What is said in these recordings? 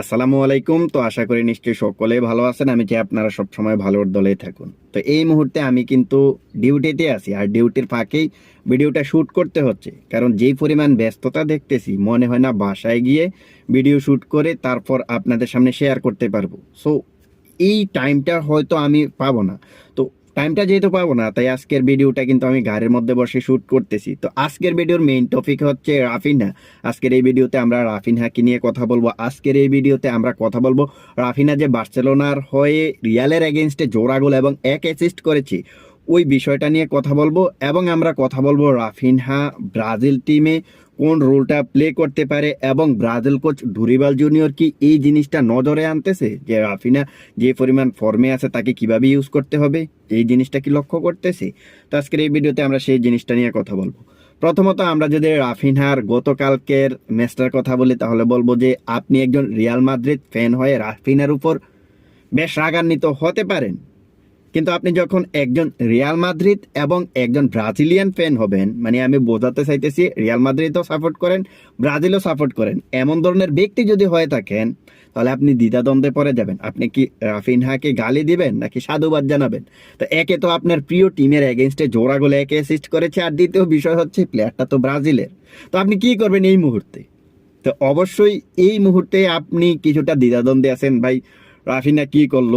আসসালামু আলাইকুম। তো আশা করি নিশ্চয়ই সকলে ভালো আছেন। আমি চাই আপনারা সবসময় ভালোর দলেই থাকুন। তো এই মুহূর্তে আমি কিন্তু ডিউটিতে আছি আর ডিউটির ফাঁকেই ভিডিওটা শ্যুট করতে হচ্ছে। কারণ যেই পরিমাণ ব্যস্ততা দেখতেছি, মনে হয় না বাসায় গিয়ে ভিডিও শ্যুট করে তারপর আপনাদের সামনে শেয়ার করতে পারব। সো এই টাইমটা হয়তো আমি পাবো না। তো টাইমটা যেহেতু পাবো না, তাই আজকের ভিডিওটা কিন্তু আমি গাড়ির মধ্যে বসে শ্যুট করতেছি। তো আজকের ভিডিওর মেইন টপিক হচ্ছে রাফিনা আজকের এই ভিডিওতে আমরা রাফিনহাকে নিয়ে কথা বলব। আজকের এই ভিডিওতে আমরা কথা বলব রাফিনা যে বার্সেলোনার হয়ে রিয়ালের এগেনস্টে জোড়া গোল এবং এক অ্যাসিস্ট করেছে। ওই বিষয়টা নিয়ে কথা বলব এবং আমরা কথা বলব রাফিনহা ব্রাজিল টিমে কোন রোলটা প্লে করতে পারে এবং ব্রাজিল কোচ ডুরিবাল জুনিয়র কি এই জিনিসটা নজরে আনতেছে যে রাফিনা যে পরিমাণ ফর্মে আছে তাকে কীভাবে ইউজ করতে হবে? এই জিনিসটা কি লক্ষ্য করতেছে? তো আজকের এই ভিডিওতে আমরা সেই জিনিসটা নিয়ে কথা বলব। প্রথমত আমরা যদি রাফিনহার গতকালকের ম্যাচটার কথা বলি, তাহলে বলব যে আপনি একজন রিয়াল মাদ্রিদ ফ্যান হয়ে রাফিনার উপর বেশ রাগান্বিত হতে পারেন। কিন্তু আপনি যখন একজন রিয়াল মাদ্রিদ এবং একজন ব্রাজিলিয়ান ফ্যান হবেন মানে আমি বোঝাতে চাইতেছি রিয়াল মাদ্রিদও সাপোর্ট করেন ব্রাজিলও সাপোর্ট করেন, এমন ধরনের ব্যক্তি যদি হয়ে থাকেন, তাহলে আপনি দ্বিধাদ্বন্দ্বে পড়ে যাবেন। আপনি কি রাফিনহাকে গালি দিবেন নাকি সাধুবাদ জানাবেন? তো একে তো আপনার প্রিয় টিমের এগেনস্টে জোড়া গোলে একে অ্যাসিস্ট করেছে, আর দ্বিতীয় বিষয় হচ্ছে প্লেয়ারটা তো ব্রাজিলের তো আপনি কি করবেন এই মুহূর্তে? তো অবশ্যই এই মুহূর্তে আপনি কিছুটা দ্বিধাদ্বন্দ্বে আছেন। ভাই রাফিনা কি করল?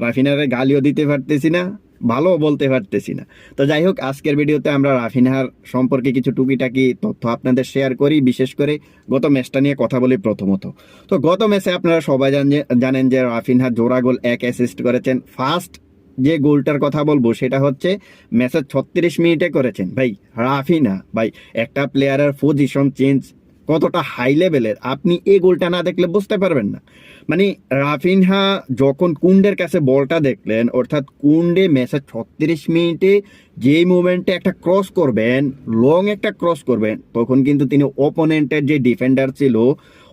রাফিনারে গালিও দিতে পারতেছি না ভালো বলতে পারতেছি না। তো যাই হোক, আজকের ভিডিওতে আমরা রাফিনহার সম্পর্কে কিছু টুকিটাকি তথ্য আপনাদের শেয়ার করি, বিশেষ করে গত ম্যাচটা নিয়ে কথা বলি প্রথমত। তো গত ম্যাচে আপনারা সবাই জান- জানেন যে রাফিনহা জোড়া গোল এক অ্যাসিস্ট করেছেন। ফার্স্ট যে গোলটার কথা বলব, সেটা হচ্ছে ম্যাচের ছত্রিশ মিনিটে করেছেন। ভাই, রাফিনা, ভাই, একটা প্লেয়ারের পজিশন চেঞ্জ কতটা হাই লেভেলের আপনি এই গোলটা না দেখলে বুঝতে পারবেন না। মানে রাফিনহা যখন কুন্ডের কাছে বলটা দেখলেন, অর্থাৎ কুন্ডে ম্যাচের ছত্রিশ মিনিটে যেই মুভমেন্টে একটা ক্রস করবেন লং একটা ক্রস করবেন, তখন কিন্তু তিনি অপোনেন্টের যে ডিফেন্ডার ছিল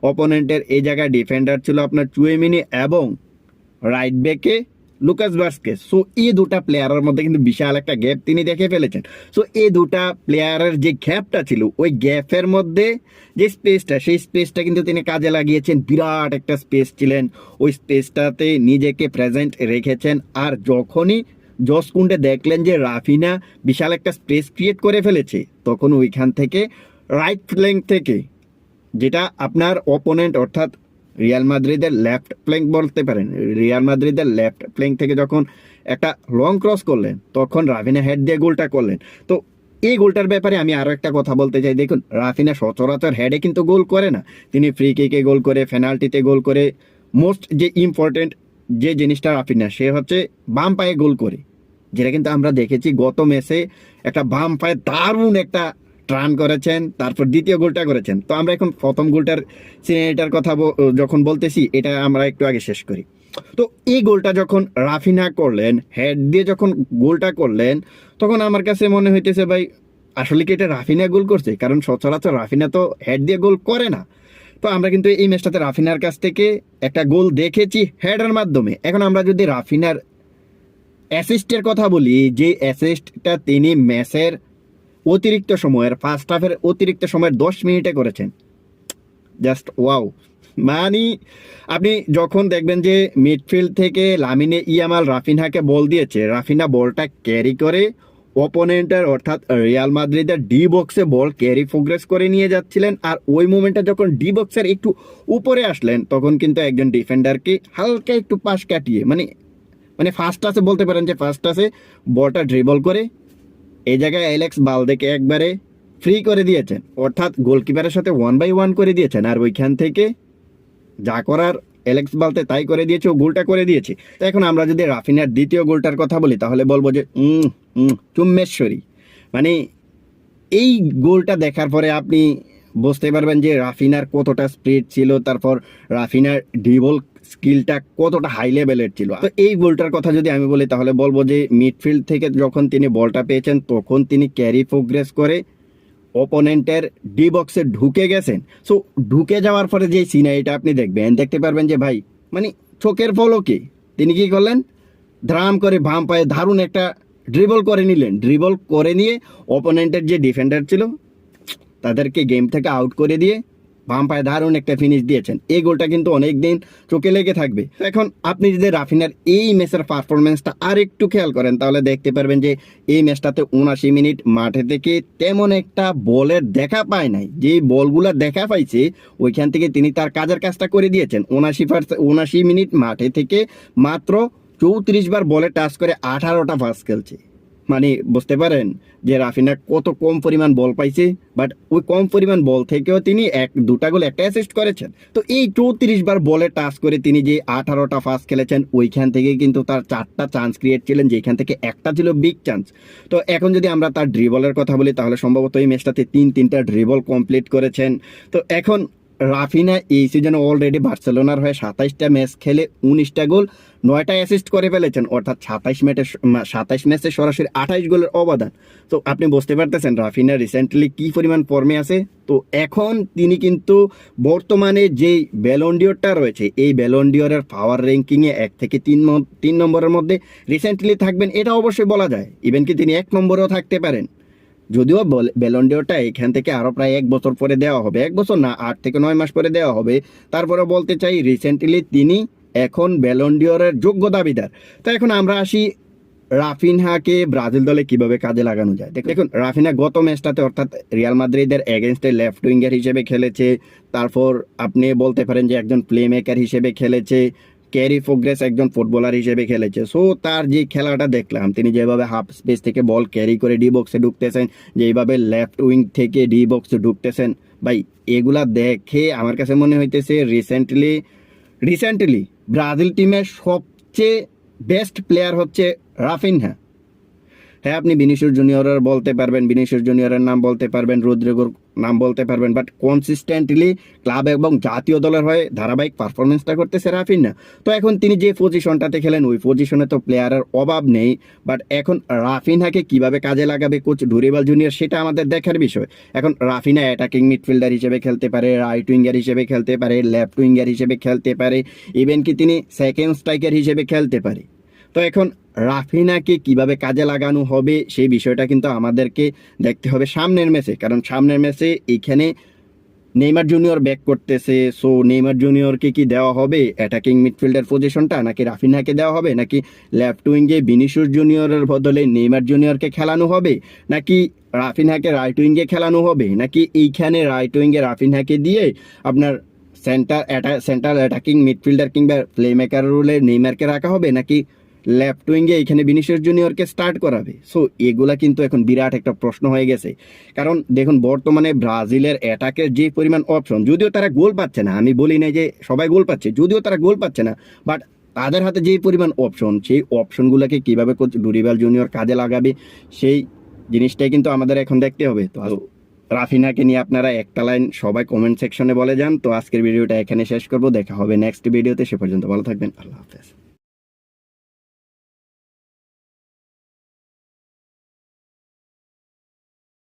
অপোনেন্টের এই জায়গায় ডিফেন্ডার ছিল আপনার চুয়েমিনি এবং রাইট ব্যাকে লুকাস বার্সকে সো এই দুটা প্লেয়ারের মধ্যে কিন্তু বিশাল একটা গ্যাপ তিনি দেখে ফেলেছেন। সো এই দুটা প্লেয়ারের যে গ্যাপটা ছিল, ওই গ্যাপের মধ্যে যে স্পেসটা সেই স্পেসটা কিন্তু তিনি কাজে লাগিয়েছেন। বিরাট একটা স্পেস ছিলেন। ওই স্পেসটাতে নিজেকে প্রেজেন্ট রেখেছেন। আর যখনই জসকুন্ডে দেখলেন যে রাফিনা বিশাল একটা স্পেস ক্রিয়েট করে ফেলেছে, তখন ওইখান থেকে রাইট ফ্ল্যাঙ্ক থেকে যেটা আপনার অপোনেন্ট অর্থাৎ রিয়াল মাদ্রিদের লেফট ফ্ল্যাঙ্ক বলতে পারেন। রিয়াল মাদ্রিদের লেফট ফ্ল্যাঙ্ক থেকে যখন একটা লং ক্রস করলেন, তখন রাফিনা হেড দিয়ে গোলটা করলেন। তো এই গোলটার ব্যাপারে আমি আরও একটা কথা বলতে চাই। দেখুন রাফিনা সচরাচর হেডে কিন্তু গোল করে না। তিনি ফ্রি কিকে গোল করে পেনাল্টিতে গোল করে মোস্ট যে ইম্পর্টেন্ট যে জিনিসটা রাফিনা সে হচ্ছে বাম পায়ে গোল করে। যেটা কিন্তু আমরা দেখেছি গত ম্যাচে একটা বাম পায়ে দারুণ একটা ট্রান করেছেন, তারপর দ্বিতীয় গোলটা করেছেন। তো আমরা এখন প্রথম গোলটার সিনেটার কথা যখন বলতেছি, এটা আমরা একটু আগে শেষ করি। তো এই গোলটা যখন রাফিনা করলেন হেড দিয়ে যখন গোলটা করলেন, তখন আমার কাছে মনে হইতেছে ভাই, আসলে কি এটা রাফিনা গোল করছে? কারণ সচরাচর রাফিনা তো হেড দিয়ে গোল করে না। তো আমরা কিন্তু এই ম্যাচটাতে রাফিনার কাছ থেকে একটা গোল দেখেছি হেডের মাধ্যমে। এখন আমরা যদি রাফিনার অ্যাসিস্টের কথা বলি, যে অ্যাসিস্টটা তিনি ম্যাচের অতিরিক্ত সময়ের ফার্স্ট হাফের অতিরিক্ত সময়ের দশ মিনিটে করেছেন। জাস্ট ওয়াও মানে আপনি যখন দেখবেন যে মিডফিল্ড থেকে লামিনে ইয়ামাল রাফিনহাকে বল দিয়েছে রাফিনা বলটা ক্যারি করে অপোনেন্টের অর্থাৎ রিয়াল মাদ্রিদের ডি বক্সে বল ক্যারি প্রোগ্রেস করে নিয়ে যাচ্ছিলেন। আর ওই মোমেন্টে যখন ডি বক্সের একটু উপরে আসলেন, তখন কিন্তু একজন ডিফেন্ডারকে হালকা একটু পাশ কাটিয়ে মানে মানে ফার্স্ট আছে বলতে পারেন যে ফার্স্ট আছে বলটা ড্রিবল করে এই জায়গায় অ্যালেক্স বালদেকে একবারে ফ্রি করে দিয়েছেন। অর্থাৎ গোলকিপারের সাথে ওয়ান বাই ওয়ান করে দিয়েছেন। আর ওইখান থেকে যা করার অ্যালেক্স বালতে তাই করে দিয়েছে, ও গোলটা করে দিয়েছে। তো এখন আমরা যদি রাফিনার দ্বিতীয় গোলটার কথা বলি, তাহলে বলব যে চুম্মেশ্বরী। মানে এই গোলটা দেখার পরে আপনি বুঝতে পারবেন যে রাফিনার কতটা স্পিড ছিল, তারপর রাফিনার ডিবল স্কিলটা কতটা হাই লেভেলের ছিল। তো এই গোলটার কথা যদি আমি বলি, তাহলে বলব যে মিডফিল্ড থেকে যখন তিনি বলটা পেয়েছেন, তখন তিনি ক্যারি প্রোগ্রেস করে অপোনেন্টের ডি বক্সে ঢুকে গেছেন। সো ঢুকে যাওয়ার পরে যে সিনারিটা আপনি দেখবেন, দেখতে পারবেন যে ভাই মানে চোখের পলকে তিনি কি করলেন? ধ্রাম করে বাম পায়ে দারুণ একটা ড্রিবল করে নিলেন। ড্রিবল করে নিয়ে অপোনেন্টের যে ডিফেন্ডার ছিল, তাদেরকে গেম থেকে আউট করে দিয়ে বাম পায়ে দারুণ একটা ফিনিশ দিয়েছেন। এই গোলটা কিন্তু অনেক দিন চোখে লেগে থাকবে। এখন আপনি যদি রাফিনার এই ম্যাচের পারফরমেন্সটা আর একটু খেয়াল করেন, তাহলে দেখতে পারবেন যে এই ম্যাচটাতে উনাশি মিনিট মাঠে থেকে তেমন একটা বলের দেখা পায় নাই। যে বলগুলো দেখা পাইছে, ওইখান থেকে তিনি তার কাজের কাজটা করে দিয়েছেন। উনাশি পার্সেন্ট মিনিট মাঠে থেকে মাত্র চৌত্রিশ বার বলে টাচ করে আঠারোটা পাস খেলছে। মানে বুঝতে পারেন যে রাফিনা কত কম পরিমাণ বল পাইছে বাট ওই কম পরিমাণ বল থেকেও তিনি এক, দুটা গোল, একটা অ্যাসিস্ট করেছেন। তো এই চৌত্রিশ বার বলে টাচ করে তিনি যে আঠারোটা ফার্স্ট খেলেছেন, ওইখান থেকে কিন্তু তার চারটা চান্স ক্রিয়েট ছিলেন, যেখান থেকে একটা ছিল বিগ চান্স তো এখন যদি আমরা তার ড্রিবলের কথা বলি, তাহলে সম্ভবত এই ম্যাচটাতে তিন, তিনটা ড্রিবল কমপ্লিট করেছেন। তো এখন রাফিনা এই সিজনে অলরেডি বার্সেলোনার হয়ে সাতাইশটা ম্যাচ খেলে উনিশটা গোল, নয়টা অ্যাসিস্ট করে ফেলেছেন। অর্থাৎ সাতাইশ ম্যাচে সাতাইশ ম্যাচে সরাসরি আঠাইশ গোলের অবদান। তো আপনি বুঝতে পারতেছেন রাফিনা রিসেন্টলি কি পরিমাণ ফর্মে আছে। তো এখন তিনি কিন্তু বর্তমানে যেই ব্যালন্ডিওরটা রয়েছে, এই ব্যালন্ডিওরের পাওয়ার র্যাঙ্কিংয়ে এক থেকে তিন তিন নম্বরের মধ্যে রিসেন্টলি থাকবেন, এটা অবশ্যই বলা যায়। ইভেন কি তিনি এক নম্বরেও থাকতে পারেন। যদিও ব্যালন্ডিওরটা এখান থেকে আরও প্রায় এক বছর পরে দেওয়া হবে। এক বছর না, আট থেকে নয় মাস পরে দেওয়া হবে। তারপরে বলতে চাই রিসেন্টলি তিনি এখন ব্যালন্ডিওরের যোগ্য দাবিদার। তো এখন আমরা আসি রাফিনহাকে ব্রাজিল দলে কীভাবে কাজে লাগানো যায়। দেখ- দেখুন রাফিনা গত ম্যাচটাতে অর্থাৎ রিয়াল মাদ্রিদের এগেনস্টে লেফট উইঙ্গার হিসেবে খেলেছে। তারপর আপনি বলতে পারেন যে একজন প্লে মেকার হিসেবে খেলেছে। ক্যারি ফোগ্রেস একজন ফুটবলার হিসেবে খেলেছে। সো তার যে খেলাটা দেখলাম, তিনি যেভাবে হাফ স্পেস থেকে বল ক্যারি করে ডি বক্সে ঢুকতেছেন যেভাবে লেফট উইং থেকে ডি বক্সে ঢুকতেছেন, ভাই, এগুলা দেখে আমার কাছে মনে হইতেছে রিসেন্টলি রিসেন্টলি ব্রাজিল টিমের সবচেয়ে বেস্ট প্লেয়ার হচ্ছে রাফিনহা হ্যাঁ আপনি বিনিশুর জুনিয়রের বলতে পারবেন বিনিশুর জুনিয়রের নাম বলতে পারবেন, রুদ্রিগোর নাম বলতে পারবেন বাট কনসিস্টেন্টলি ক্লাব এবং জাতীয় দলের হয়ে ধারাবাহিক পারফরমেন্সটা করতেছে রাফিনহা তো এখন তিনি যে পজিশনটাতে খেলেন, ওই পজিশনে তো প্লেয়ারের অভাব নেই বাট এখন রাফিনহাকে কীভাবে কাজে লাগাবে কোচ ডুরিবাল জুনিয়র সেটা আমাদের দেখার বিষয়। এখন রাফিনা অ্যাটাকিং মিডফিল্ডার হিসেবে খেলতে পারে রাইট উইঙ্গার হিসেবে খেলতে পারে লেফট উইঙ্গার হিসেবে খেলতে পারে ইভেন কি তিনি সেকেন্ড স্ট্রাইকার হিসেবে খেলতে পারে। তো এখন রাফিনাকে কীভাবে কাজে লাগানো হবে সেই বিষয়টা কিন্তু আমাদেরকে দেখতে হবে সামনের ম্যাচে। কারণ সামনের ম্যাচে এইখানে নেইমার জুনিয়র ব্যাক করতেছে। সো নেইমার জুনিয়রকে কি দেওয়া হবে? অ্যাটাকিং মিডফিল্ডার পজিশনটা নাকি রাফিনাকে দেওয়া হবে? নাকি লেফট উইঙ্গে বিনিশুর জুনিয়রের বদলে নেইমার জুনিয়রকে খেলানো হবে? নাকি রাফিনহাকে রাইট উইঙ্গে খেলানো হবে? নাকি এইখানে রাইট উইঙ্গে রাফিনহাকে দিয়ে আপনার সেন্টার অ্যাটা সেন্ট্রাল অ্যাটাকিং মিডফিল্ডার কিংবা প্লে মেকার রোলে নেইমারকে রাখা হবে? নাকি লেফট উইঙ্গে এখানে বিনিশিয়াস জুনিয়রকে স্টার্ট করাবে। সো এগুলা কিন্তু এখন বিরাট একটা প্রশ্ন হয়ে গেছে। কারণ দেখুন, বর্তমানে ব্রাজিলের অ্যাটাকের যে পরিমাণ অপশন যদিও তারা গোল পাচ্ছে না, আমি বলি না যে সবাই গোল পাচ্ছে, যদিও তারা গোল পাচ্ছে না বাট তাদের হাতে যে পরিমাণ অপশন সেই অপশনগুলোকে কীভাবে ডুরিবাল জুনিয়র কাজে লাগাবে, সেই জিনিসটাই কিন্তু আমাদের এখন দেখতে হবে। তো রাফিনাকে নিয়ে আপনারা একটা লাইন সবাই কমেন্ট সেকশনে বলে যান। তো আজকের ভিডিওটা এখানে শেষ করব। দেখা হবে নেক্সট ভিডিওতে সে পর্যন্ত ভালো থাকবেন। আল্লাহ হাফেজ।